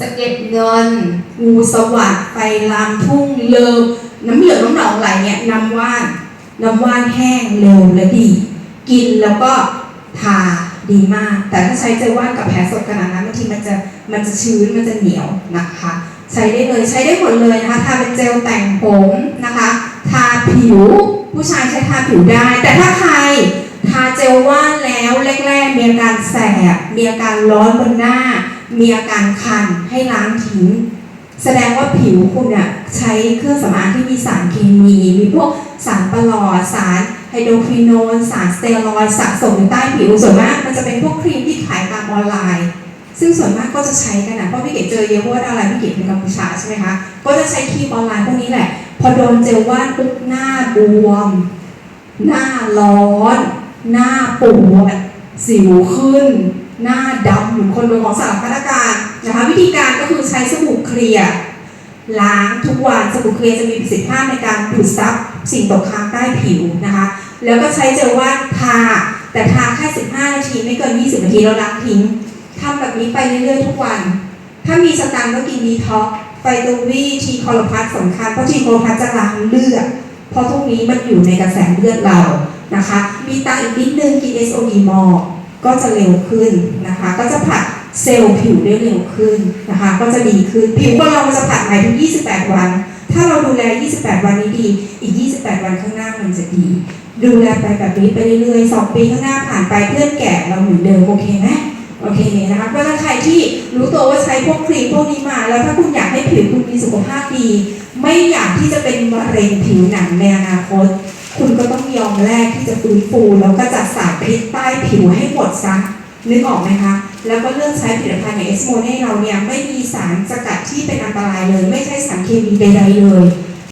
สะเก็ดเงินงูสวัสดไฟลามทุ่งเลิมน้ำเหลืองน้ำหนองไหลเนี่ยน้ำว่านน้ำว่านแห้งเร็วและดี กินแล้วก็ทาดีมาก แต่ถ้าใช้เจลว่านกับแผลสดขนาดนั้นบางทีมันจะมันจะชื้นมันจะเหนียวนะคะ ใช้ได้เลยใช้ได้หมดเลยนะคะทาเป็นเจลแต่งผมนะคะ ทาผิวผู้ชายใช้ทาผิวได้ แต่ถ้าใครทาเจลว่านแล้วแรกๆมีอาการแสบมีอาการร้อนบนหน้า มีอาการคันให้ล้างทิ้ง แสดงว่าผิวคุณเนี่ยใช้เครื่องสำอางที่มีสารเคมี มีพวกสารประหลอดสารไฮโดรควิโนนสารสเตียรอยสะสมอยู่ใต้ผิวส่วนมากมันจะเป็นพวกครีมที่ขายตามออนไลน์ ซึ่งส่วนมากก็จะใช้กันนะเพราะพี่เก๋เจอเยอะเพราะว่าดารพี่เก๋เป็นกัมพูชาใช่ไหมคะก็จะใช้ครีมออนไลน์พวกนี้แหละ พอโดนเจลว่านปุ๊บหน้าบวม หน้าร้อน หน้าปวดสิวขึ้น หน้าดำเหมือนคนโดนของสารพัดอาการนะคะวิธีการก็คือใช้สบู่เคลียร์ล้างทุกวันสบู่เคลียร์จะมีประสิทธิภาพในการดูดซับสิ่งตกค้างใต้ผิวนะคะ แล้วก็ใช้เจลว่านทา แต่ทาแค่ 15 นาทีไม่เกิน 20 นาทีแล้วล้างทิ้งทำแบบนี้ไปเรื่อยๆทุกวัน ถ้ามีสตังค์ก็กินดีท็อกไฟโตวีทีคอลพัสสำคัญเพราะทีคอลพัสจะล้างเลือดเพราะทุกนี้มันอยู่ในกระแสเลือดเรานะคะ มีตังค์อีกนิดนึงกิน SOD มอ ก็จะเร็วขึ้นนะคะ ก็จะผัดเซลล์ผิวได้เร็วขึ้นนะคะ ก็จะดีขึ้นผิวของเราจะผัดใหม่ทุก 28 วัน ถ้าเราดูแล 28 วันนี้ดี อีก 28 วันข้างหน้ามันจะดี ดูแลไปแบบนี้ไปเรื่อยๆ 2 ปีข้างหน้าผ่านไปเพื่อนแก่เราเหมือนเดิมโอเคไหมโอเคนะคะก็ถ้าใครที่รู้ตัวว่าใช้พวกครีมพวกนี้มา แล้วถ้าคุณอยากให้ผิวคุณมีสุขภาพดี ไม่อยากที่จะเป็นมะเร็งผิวหนังในอนาคต คุณก็ต้องยอมแลกที่จะฟื้นฟูแล้วก็จัดสารพิษใต้ผิวให้หมดซะนึกออกไหมคะ แล้วก็เลือกใช้ผลิตภัณฑ์อย่างเอสโมเน่เราเนี่ยไม่มีสารสกัดที่เป็นอันตรายเลย ไม่ใช่สารเคมีใดๆเลย